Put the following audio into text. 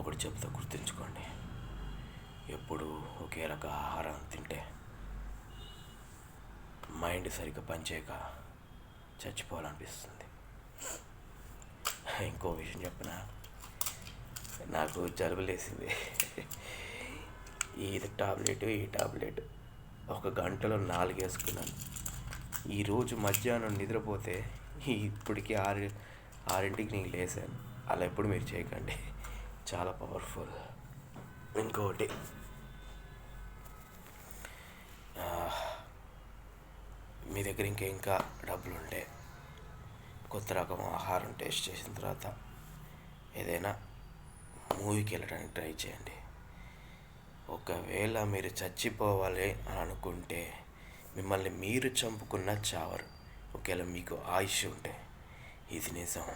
ఒకటి చెప్తా గుర్తుంచుకోండి. ఎప్పుడు ఒకే రక ఆహారం తింటే మైండ్ సరిగ్గా పనిచేయక చచ్చిపోవాలనిపిస్తుంది. ఇంకో విషయం చెప్పిన? నాకు జలుబు లేసింది ఇది టాబ్లెట్ ఈ టాబ్లెట్. ఒక గంటలో నాలుగు వేసుకున్నాను. ఈరోజు మధ్యాహ్నం నిద్రపోతే ఇప్పటికీ ఆరు ఆరింటికి నేను లేసాను. అలా ఎప్పుడు మీరు చేయకండి. చాలా పవర్ఫుల్. ఇంకొకటి మీ దగ్గర ఇంకా ఇంకా డబ్బులు ఉంటే కొత్త రకం ఆహారం టేస్ట్ చేసిన తర్వాత ఏదైనా మూవీకి వెళ్ళడానికి ట్రై చేయండి. ఒకవేళ మీరు చచ్చిపోవాలి అని అనుకుంటే మిమ్మల్ని మీరు చంపుకున్న చావరు. ఒకవేళ మీకు ఆయుష్ ఉంటే ఇది నిజం.